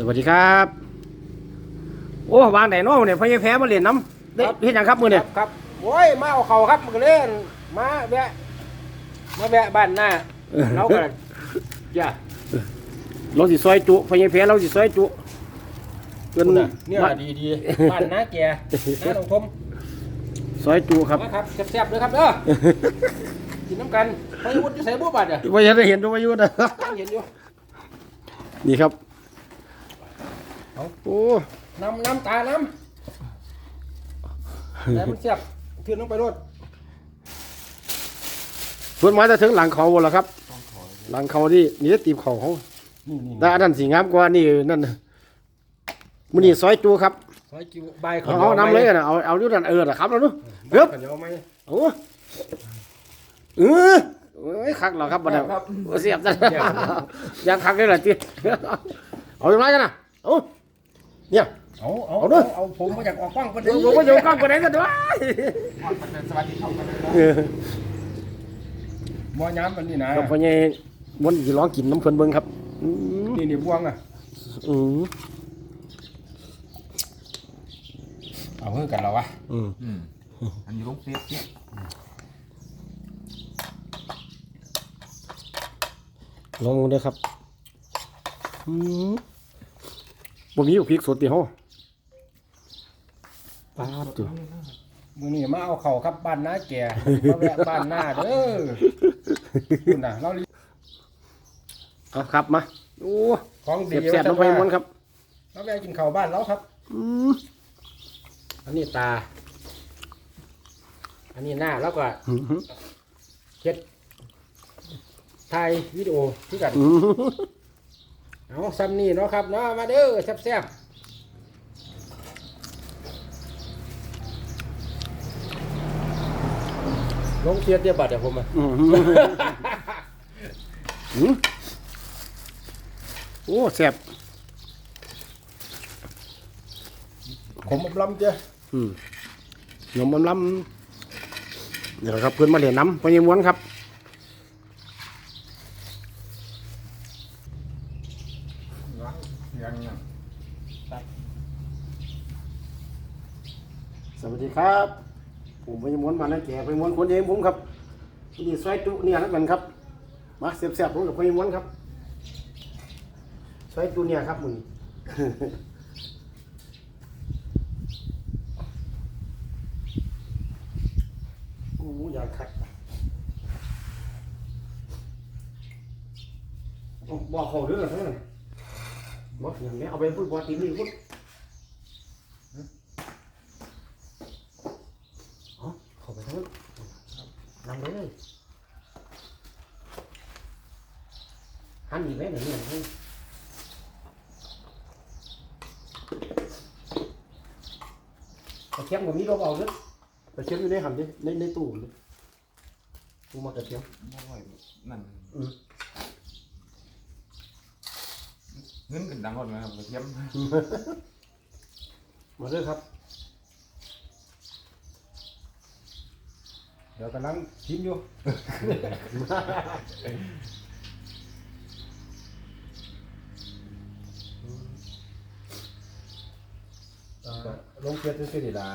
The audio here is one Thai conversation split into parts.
สวัสดีครับ โอ้วางไหนเน้องเนี่ยพญาแพ้มาเล่นน้ำได้เฮ็ดหยังครับมือเนี่ยครับโอ้ยมาเอาเขาครับมันก็เล่นมาแวะมาแวะบ้านหน้าเราก็อย่า เราสิซอยจุพญาแพ้เราสิซอยจุจนเนี่ยมาดีดีๆบ้านน้าแก่น้าหลวงทมซอยจุครับมาครับแซ่บๆเลยครับเด้อกินน้ำกันพระวุฒิจะใส่บัวบาดอะว่าจะได้เห็นตัวประยุทธ์นะยังเห็นอยู่นี่ครับ เอาโอ้น้ำน้ำตาน้ำแต่มันแซ่บเทือนลงไปรถส่วนไม้จะถึงหลังเขาหมดแล้วครับ หลังเขาที่นี่จะตีบเขาเขานี่นี่แต่อันนั้นสีงามกว่านี่นั่นน่ะมือนี่ซอยจุครับซอยจิ๋วใบเอาเอานำเลยนะเอาเอาอยู่นั่นเออนะครับแล้วเนาะเกือบข้าวเหนียวไหมโอ้เออเอ้ยคักเหรอครับบัดนี้ครับโอ้เสียบจังยังคักได้เหรอจีเอาอย่างไรกันนะเอา เนี่ย เอาเอาเอาด้วยเอาผมมาจากออกกล้องก็ผได้มก็โยกกล้องไปไหนกันด้วยสวัสดีครับเออบัวย้ำมันนี่นะครับพ่อใหญ่มันสิร้องกินน้ำเพิ่นเบิ่งครับอืมนี่นี่บวงอะอืมเอาเพื่อกันแล้ววะอืมอืมอันนี้ลงเฟซเนี่ยลองดูครับอืม บ่มีอยู่พริกสดติเฮาปาดตัวมือนี่มาเอาเข่าครับบ้านน้าแก่มาแวะบ้านหน้าเด้อคุณน่ะเราเอาครับมาโอ้ของดีเสียบๆลงไปม้วนครับเราแวะกินข้าวบ้านเราครับอืมอันนี้ตา อันนี้หน้าแล้วก็อืมเช็ดถ่ายวิดีโอที่กันอืม เอาซ้ำนี่เนาะครับเนาะมาเด้อแซ่บๆลงเทียดเดียบัตรเดี๋ยวผมอะอืมอืมโอ้แซ่บผมอบลำเจ้าอืมหนมลำๆเดี๋ยวครับเพื่อนมาเรียนน้ำพอยังม้วนครับ ยังยัง สวัสดี ครับ ผมพอยังม้วนมานะแก่พอยังม้วนคนเองผมครับนี่ซอยจุเนี่ยนั่นกันครับมาเสียบๆผมกับพอยังม้วนครับซอยจุเนี่ยครับมึงโอ้ยอยากคัดบอกเขาด้วยเหรอเพื่อนบอกอย่างนี้เอาไปพูดบอตีนี่พูดเอาเข้าไปทั้งนั้นนำไปเลย หันอีกไหมเดี๋ยวนี้ให้กระเทียมกับนี้เราเอาเลยกระเทียมอยู่ในหันดิในในตู้เลยตู้มากระเทียมบ่ไหวนั่นอืมเงินกันดังก่อนนะครับกระเทียม มาเลยครับ เดี๋ยวกำลังชิมอยู่ ลงเทียดซื่อๆนี่ล่ะ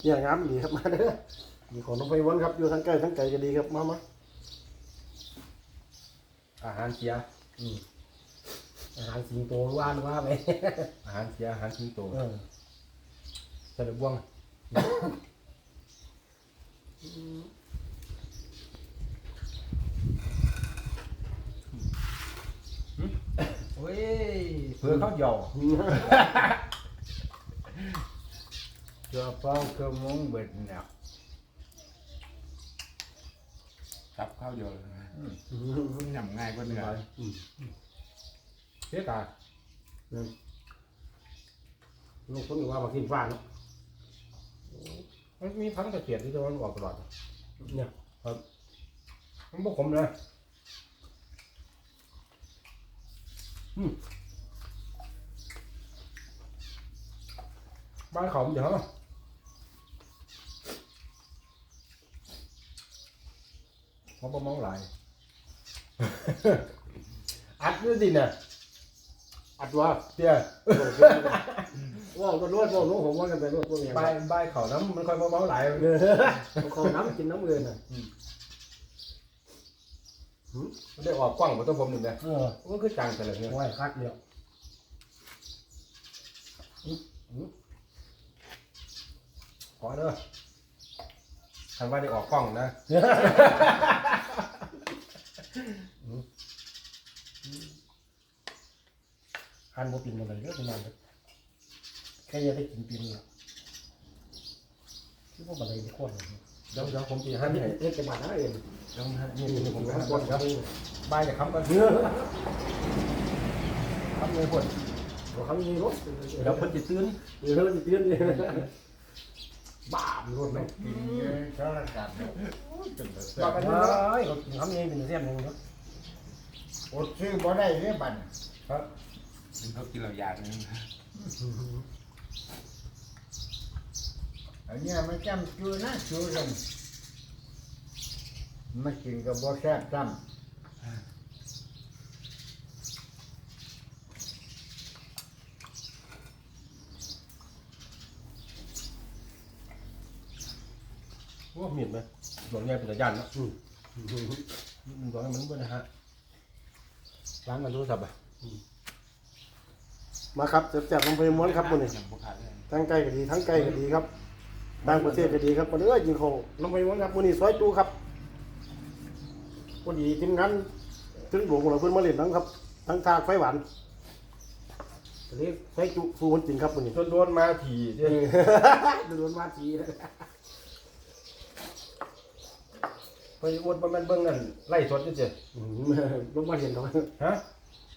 เนี่ยงามดีครับมาเด้อมีของน้องไฟวันครับอยู่ทั้งใกล้ทั้งไกลก็ดีครับมามาอาหารเสียอาหารสิงโตว่านว่าไปอาหารเสียอาหารทิ้งโตเออใส่บ่วง โอ้ยเพื่อเขาหยอกตัวเป้าเครื่องมุ้งเบิดเนี่ยจับข้าวเดียวเลยนะยำง่ายกว่าเนื้อเสียตาลูกคนก็ว่า มากินฟ้าเนาะมันมีพังตะเกียบที่ตะวันออกตลอด เนี่ยมันบ่ขมเลยบ้านเขามันเดี๋ยวเหรอเขาประมองหลายอัดด้วยดิน่ะ อัดว่าเตี้ยว่าก็รวดว่าน้องผมว่ากันไปรวดพวกนี้ใบใบายเขาน้ำมันค่อยเบาๆไหลายเออเขาน้ำกินน้ำเงินอะมันได้ออกกว้างกว่าตัวผมหนึ่งเลยเออมันคือจังแต่ละเนี่ยไว้คักเดียวขอเด้อทันว่าได้ออกกล้องนะ หันบ่ปินอะไรเด้อพี่น้องแค่ยังได้กินปินละคิดว่าอะไรไม่ควรเดี๋ยวเดี๋ยวผมจะอัให้นนี้ให้เอ็กซ์บาทนะเองเดี๋ยวนี่นี่ผมจะหัให้นก่ก่ออนนเดี๋ยวใบายจะค้ำกันเนื้อค้ำเลยพ่นเขามีรถเดี๋ยวเพิ่นจะตื่นเดี๋ยวเราจะเตือนเลยบ้ามรถไหมกินเยอะสารกัดเนี่ยโอ้ยเป็นแต่แซ่บอกบกันเฮ้เนาะยรถทำเองเป็นเสี้ยนเองเนาะอดซื้อบ่ได้เนี่ยบัดน่ะครับ เขากินเราอยากนึงอันเนี้ยไม่จำชื่อนะชื่อกันมากินกับบ่แซ่บซ้ำโอ้มีดไหมหลวงใหญ่เป็นตะยันเนาะมันบอกให้มันเบิ่นนะฮะล้างกันโทรศัพท์อะมาครับเจ็บๆลงไปม้วนครับคนนี้ยังบ่ขาดเลยทั้งไกลก็ดีทั้งไกลก็ดีครับต่างประเทศก็ดีครับคนเอ้ยยิงเขาลงไปม้วนครับคนนี้ซอยจูครับคนดีทีมงานถึงหลวงเราเพิ่นมาเล่นนังครับ ทั้งทากไฟหวานอันนี้ซอยจูสู้คนจริงครับคนนี้โดนๆมาถี่เอเด้อโดนมาทีนะไปอวดบ่แม่นเบิ่งนั่นไล่สดจังซี่อืมลงมาเห็นเขาฮะ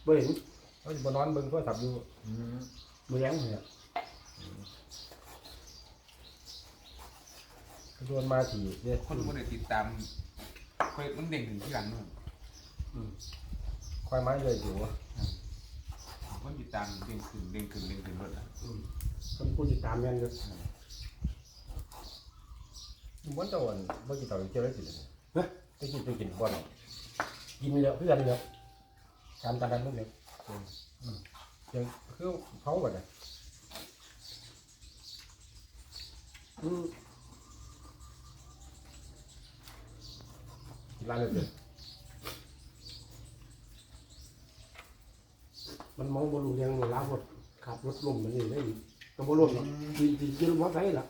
บ่เห็นเขาสิบ่นอนเบิ่งโทรศัพท์อยู่อื มมือแรงเลยอะโดนมาถี่เด้คนบ่ได้ติดตามเฟซมันเด้งถึงที่หลังนู่นควายไม้เลยอยู่คนติดตามเด้งขึ้นเด้งขึ้นเด้งขึ้นหมดแล้วคนผู้ติดตามแม่นเลยมันเจ้าอันบ่กินเต่าเจียวได้สิฮะไปกินไปกินบ่เนาะกินแล้วเพื่อนแล้วการตาดันลูกเนี่ย ยังคือเผาบ่น่ะอืมกินร้านเลยเด้อมันมองบอลูเรียงหมดล้าหมดขับรถลมมันนี่ได้อีกก็บอลมหรอกดีดีกินมอไซค์ล่ะ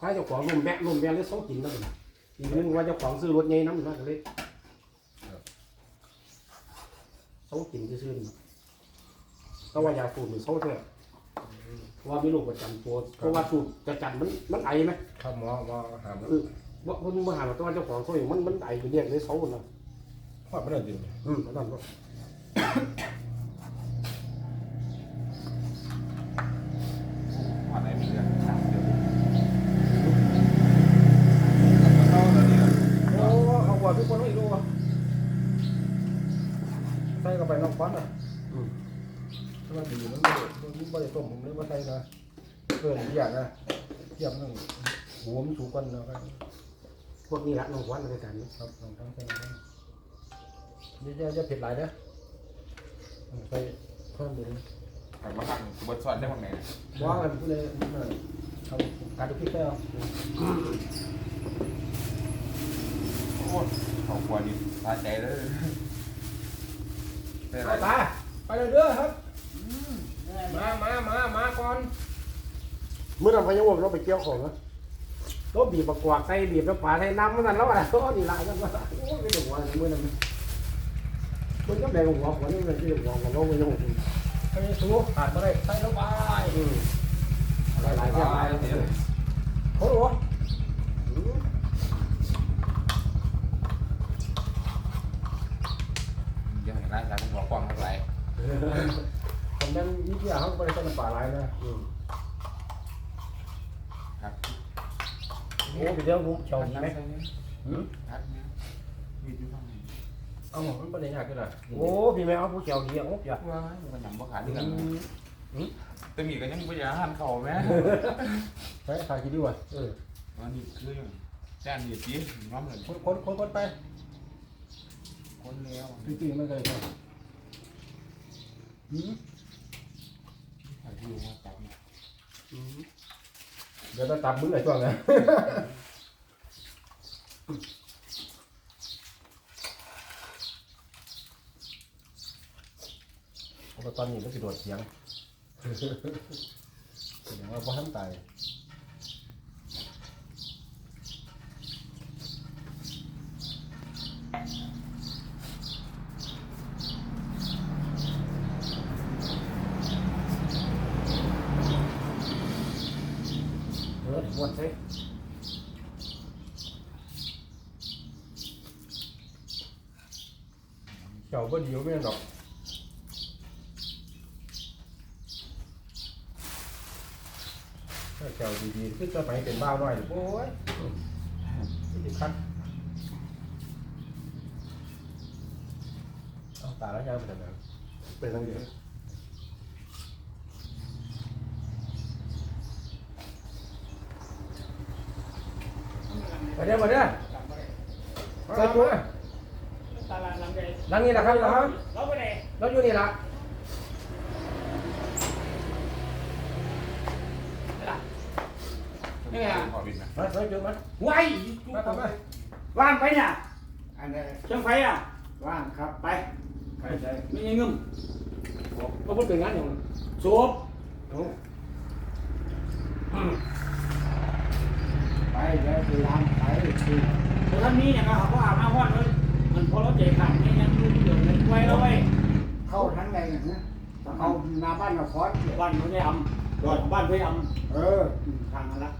ถ้าเจ้าของลมแบะลมแบะเลยเขากินนั่นแหละอีกนึงว่าเจ้าของซื้อรถใหญ่น้ำนะก็เลย เขากินซื่อๆนี่ก็ว่ายาสูบมันเขาเถอะว่ามีโรคประจำตัวเพราะว่าสูบจะจัดมันมันไอไหมข้าวหมอหมอหามคือว่ามันมาหาตัวเจ้าของเขาอย่างมันมันไอไปเรียกเลยเขาคนนั้นฮอดบ่ได้ดิอืมนั่นก็ ว่าได้มีเรื่องสามเดือน โอ้เอาว่าทุกคนไม่รู้ว่าใส่เข้าไปนอกควันอะอืมถ้ามันดีมันบ่ได้มันบ่ได้ต้มผมเลยบ่ใส่นะเพิ่นอีกอย่างนะเทียมนึงหัวมันสูงกว่านะครับพวกนี้ละน้องควันอะไรกันนี่ครับลองทำใส่นะครับอย่าอย่าเผ็ดหลายเด้อใส่เพิ่มดูแต่ว่าทางบทสอนได้บ้างไหนว่ากันผู้ใดเอาการดูพริกได้เอาโอ้เขาควรนี่ตาใจเลย ได้ไรเอาตาไปเลยเด้อครับ มามามามาก่อนเมื่อเราพยายามเราไปเกี่ยวของนะเราบีบประกวาดใส่บีบน้ำปลาใส่น้ำมันนั่นแล้วอะไรก็นี่ลายกันว่าโอ้ยไม่ถูกว่าเมื่อนั้นมันก็แบ่งหัวหัวนี่มันที่หัวของเราไม่ต้องไปสูขาดบ่ได้ใส่ลงไปอืมหลายหลายๆเรื่องหลายเดี๋ยวโอ้โห ยังไงร้านสามหัวกว้างเท่าไหร่ผมนั้นนี่ที่เขาบ่ได้ใส่น้ำปลาหลายนะอืมครับโอ้ไปเดี๋ยวผมเฉาดีไหมหืมครับมีอยู่บ้างเอาหมดมันบ่ได้ยากขึ้นล่ะโอ้พี่แม่เอาผู้เกี่ยวดีเอาอย่าว้ายมันหยำบ่ขาดด้วยกันแต่มีก็ยังไม่อยากหันเข่าแม่ใส่ขากินดีกว่าเอออันนี้คือจานนี้จีน้ำเลยคนคนคนคนไป คนเลี้ยวจริงๆมันก็เลยถ้าที่อยู่มาจับเนี่ยเดี๋ยวจะตับมึงไอ้ช่วงนี้เพราะว่าตอนนี้มันกระโดดเสียงแสดงว่าพ่อทำตาย เออม้วนใส่ เจ้าก็เดียวไม่หรอกถ้าเจ้าดีๆขึ้นจะไปเป็นบ้าวหน่อยโอ้ยไม่ถึงขั้นเอาตาแล้วยังเป็นแบบไปทางเดียวมาเด้อมาเด้อใส่ตัวตลาด หลังใหญ่หลังนี้แหละครับเหรอครับเราไปไหนเราอยู่นี่ละนี่ไงขอบินนะมาใส่ตัวมาไว้มาทำไมว่างไปเนี่ยอันนี้เครื่องไฟอะว่างครับไปใครใช้ไม่ยังงึมก็พูดเป็นงั้นอย่างสูบไปแล้วไปล้างไปคือแต่ท่านนี้เนี่ยเขาอาบน้ำห้อนเลย นะฮะเข้าหน้าบ้านกับฟอสบ้านเขาได้อำรอดบ้านเขาอเออำทางนั้นละ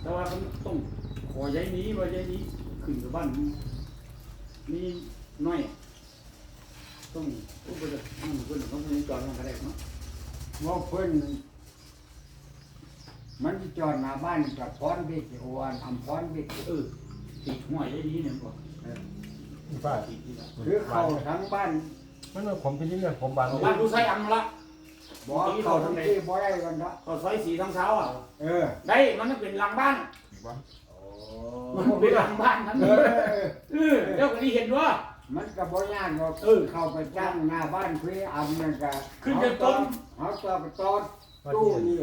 แต่ว่าเขาต้องขอย้ายนี้ว่าย้ายนี้ขึ้นกับบ้านนี่น้อยต้องต้องไปเลยต้องไปเลยต้องไปจอดมันก็ได้เนาะว่าเพิ่นมันจอดหน้าบ้านกับฟอนเบกโอวันอำฟอนเบกเออติดหัวย้ายนี้เนี่ยบอกป้าติดที่ละคือเข้าทั้งบ้าน มันผมเป็นยังไงผมบางบ้านดูไซอังละบ่เข้าทั้งที่บ่ได้กันละเขาซอยสีทั้งเช้าอะเออได้มันต้องเป็นหลังบ้านโอ้มันเป็นหลังบ้านทั้งเอนี้อเออเจ้าก็ได้เห็นว่ามันก็บ่ยากหรอกเออเข้าไปจ้างหน้าบ้านเพื่ออำนั่นก็ขึ้นจากต้นเขาต่อไปต้นตู้นี่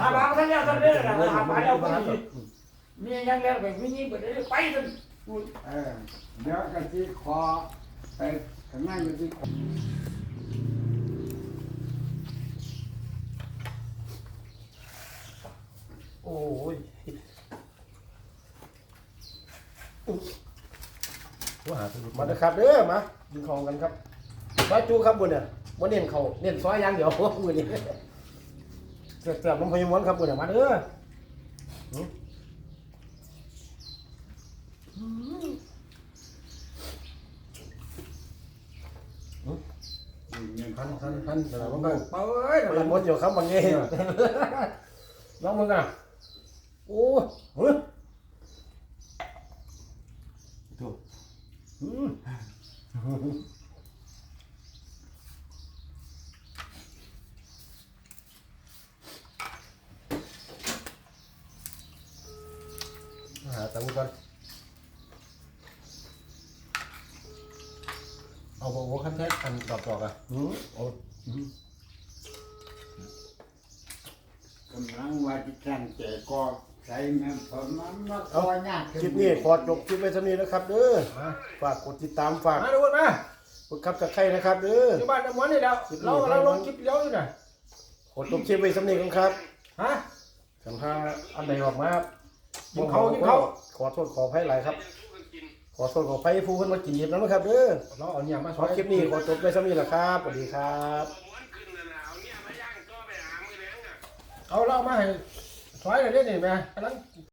หาบ้านท่านแล้วท่านเด้อนะหาบ้านแล้วก็ดีมียังแล้วแบบนี้เปิดได้ไปจนเออเดี๋ยวก็สิขอไป ข้างในก็สิขอโอ้ยว่าหาตัวมาเด้อครับเด้อมากินข้าวกันครับซอยจูครับบุญเนี่ยบ่เน้นข้าวเน้นซอยอย่างเดียวมื้อนี้เสียบๆน้ำพยมวนครับบุญเนี่ยมาเด้อ พันพันพันแต่ว่าก็เอ้ยมันหมดอยู่ครับวันนี้ลองมึงอะโอ้เฮ้ยถูกอืมหาตังค์ก่อน แท้อันดอกดอกอะอืมโอ้กำลังว่าที่กันแต่ก็ใช้แม่นผมมันมาคอยยากคลิปนี้ขอจบคลิปไว้เท่านี้นะครับเด้อมาฝากกดติดตามฝากมาดูกันมากดครับจะใครนะครับเด้ออยู่บ้านน้ำมันนี่แล้วเราเราลงคลิปเดียวอยู่น่ะกดจบคลิปไว้สำเนียงครับฮะสัมภาอันใดออกมากินเขากินเขาขอโทษขออภัยหลายครับ ขอโทษขออภัยผู้คนมากินเย็บนะครับเด้อเราเอาเนี่ยมาขอคลิปนี้ขอจบไว้สำเนียงแหละครับสวัสดีครับ เอาเรามาให้ซอยเลยนี่แม่กำลัง